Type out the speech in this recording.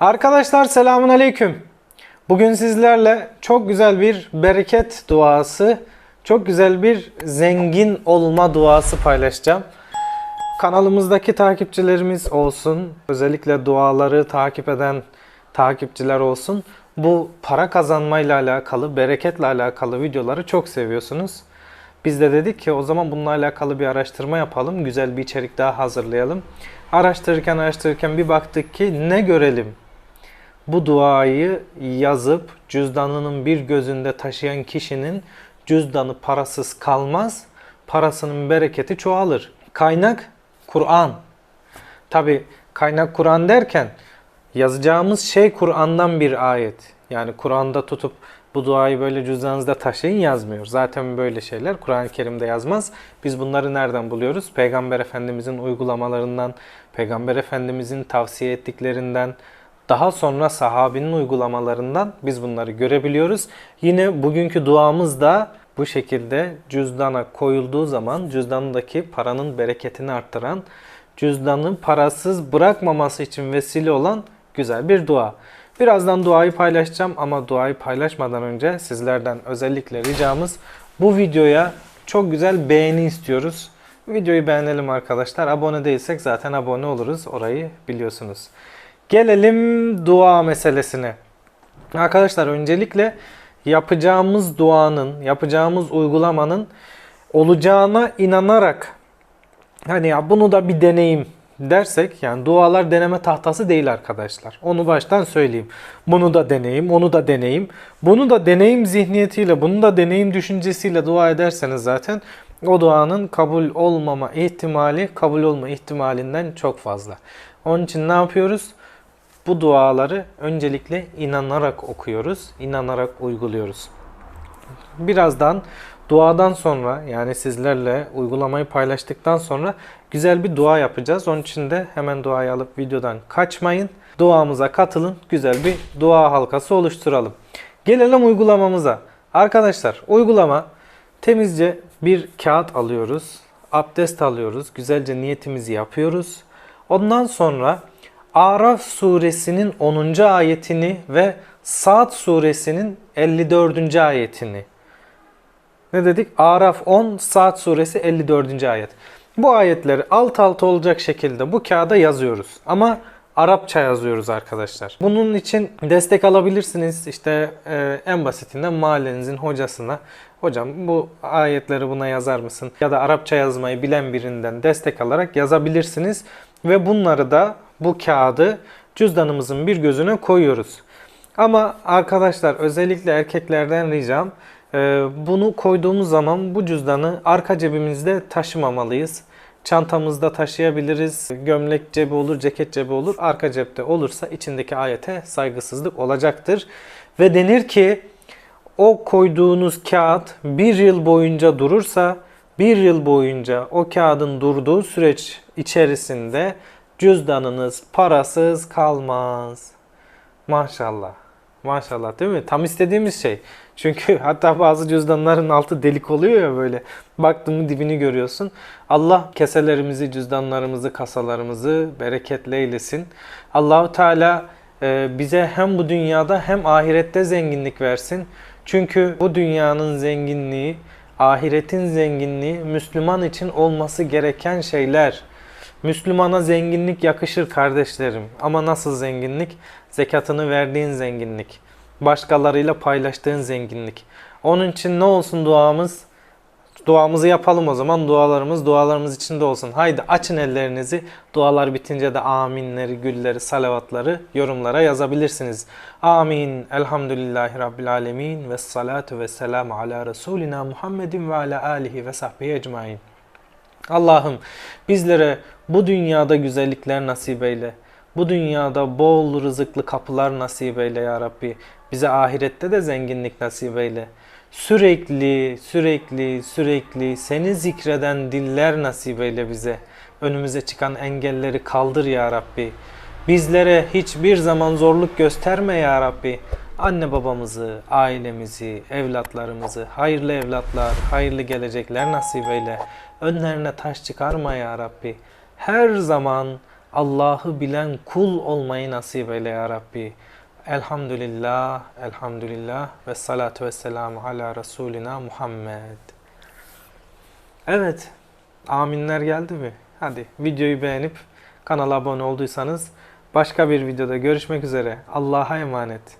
Arkadaşlar selamun aleyküm. Bugün sizlerle çok güzel bir bereket duası, çok güzel bir zengin olma duası paylaşacağım. Kanalımızdaki takipçilerimiz olsun, özellikle duaları takip eden takipçiler olsun. Bu para kazanmayla alakalı, bereketle alakalı videoları çok seviyorsunuz. Biz de dedik ki o zaman bununla alakalı bir araştırma yapalım, güzel bir içerik daha hazırlayalım. Araştırırken araştırırken bir baktık ki ne görelim? Bu duayı yazıp cüzdanının bir gözünde taşıyan kişinin cüzdanı parasız kalmaz, parasının bereketi çoğalır. Kaynak Kur'an. Tabi kaynak Kur'an derken yazacağımız şey Kur'an'dan bir ayet. Yani Kur'an'da tutup bu duayı böyle cüzdanınızda taşıyın yazmıyor. Zaten böyle şeyler Kur'an-ı Kerim'de yazmaz. Biz bunları nereden buluyoruz? Peygamber Efendimizin uygulamalarından, Peygamber Efendimizin tavsiye ettiklerinden, daha sonra sahabinin uygulamalarından biz bunları görebiliyoruz. Yine bugünkü duamız da bu şekilde cüzdana koyulduğu zaman cüzdandaki paranın bereketini arttıran, cüzdanı parasız bırakmaması için vesile olan güzel bir dua. Birazdan duayı paylaşacağım ama duayı paylaşmadan önce sizlerden özellikle ricamız bu videoya çok güzel beğeni istiyoruz. Videoyu beğenelim arkadaşlar. Abone değilsek zaten abone oluruz. Orayı biliyorsunuz. Gelelim dua meselesine. Arkadaşlar öncelikle yapacağımız duanın, yapacağımız uygulamanın olacağına inanarak hani ya bunu da bir deneyim dersek yani dualar deneme tahtası değil arkadaşlar. Onu baştan söyleyeyim. Bunu da deneyim, onu da deneyim. Bunu da deneyim zihniyetiyle, bunu da deneyim düşüncesiyle dua ederseniz zaten o duanın kabul olmama ihtimali kabul olma ihtimalinden çok fazla. Onun için ne yapıyoruz? Bu duaları öncelikle inanarak okuyoruz, inanarak uyguluyoruz. Birazdan duadan sonra yani sizlerle uygulamayı paylaştıktan sonra güzel bir dua yapacağız. Onun için de hemen duayı alıp videodan kaçmayın. Duamıza katılın. Güzel bir dua halkası oluşturalım. Gelelim uygulamamıza. Arkadaşlar uygulama temizce bir kağıt alıyoruz. Abdest alıyoruz. Güzelce niyetimizi yapıyoruz. Ondan sonra Araf suresinin 10. ayetini ve Saat suresinin 54. ayetini ne dedik? Araf 10, Saat suresi 54. ayet. Bu ayetleri alt alta olacak şekilde bu kağıda yazıyoruz. Ama Arapça yazıyoruz arkadaşlar. Bunun için destek alabilirsiniz. İşte e, en basitinden mahallenizin hocasına hocam bu ayetleri buna yazar mısın? Ya da Arapça yazmayı bilen birinden destek alarak yazabilirsiniz. Ve bunları da bu kağıdı cüzdanımızın bir gözüne koyuyoruz. Ama arkadaşlar özellikle erkeklerden ricam e, bunu koyduğumuz zaman bu cüzdanı arka cebimizde taşımamalıyız. Çantamızda taşıyabiliriz. Gömlek cebi olur, ceket cebi olur. Arka cepte olursa içindeki ayete saygısızlık olacaktır. Ve denir ki o koyduğunuz kağıt bir yıl boyunca durursa bir yıl boyunca o kağıdın durduğu süreç içerisinde cüzdanınız parasız kalmaz. Maşallah. Maşallah değil mi? Tam istediğimiz şey. Çünkü hatta bazı cüzdanların altı delik oluyor ya böyle. Baktın dibini görüyorsun. Allah keselerimizi, cüzdanlarımızı, kasalarımızı bereketle eylesin. Allahu Teala e, bize hem bu dünyada hem ahirette zenginlik versin. Çünkü bu dünyanın zenginliği, ahiretin zenginliği Müslüman için olması gereken şeyler. Müslümana zenginlik yakışır kardeşlerim. Ama nasıl zenginlik? Zekatını verdiğin zenginlik. Başkalarıyla paylaştığın zenginlik. Onun için ne olsun duamız? Duamızı yapalım o zaman. Dualarımız dualarımız içinde olsun. Haydi açın ellerinizi. Dualar bitince de aminleri, gülleri, salavatları yorumlara yazabilirsiniz. Amin. Elhamdülillahi Rabbil alemin. Ve salatu ve selamu ala Resulina Muhammedin ve ala alihi ve sahbihi ecmain. Allah'ım bizlere bu dünyada güzellikler nasip eyle. Bu dünyada bol rızıklı kapılar nasip eyle ya Rabbi. Bize ahirette de zenginlik nasip eyle. Sürekli, sürekli, sürekli seni zikreden diller nasip eyle bize. Önümüze çıkan engelleri kaldır ya Rabbi. Bizlere hiçbir zaman zorluk gösterme ya Rabbi. Anne babamızı, ailemizi, evlatlarımızı, hayırlı evlatlar, hayırlı gelecekler nasip eyle. Önlerine taş çıkarma ya Rabbi. Her zaman Allah'ı bilen kul olmayı nasip eyle ya Rabbi. Elhamdülillah, elhamdülillah ve salatu ve selamu ala Resulina Muhammed. Evet, aminler geldi mi? Hadi videoyu beğenip kanala abone olduysanız başka bir videoda görüşmek üzere. Allah'a emanet.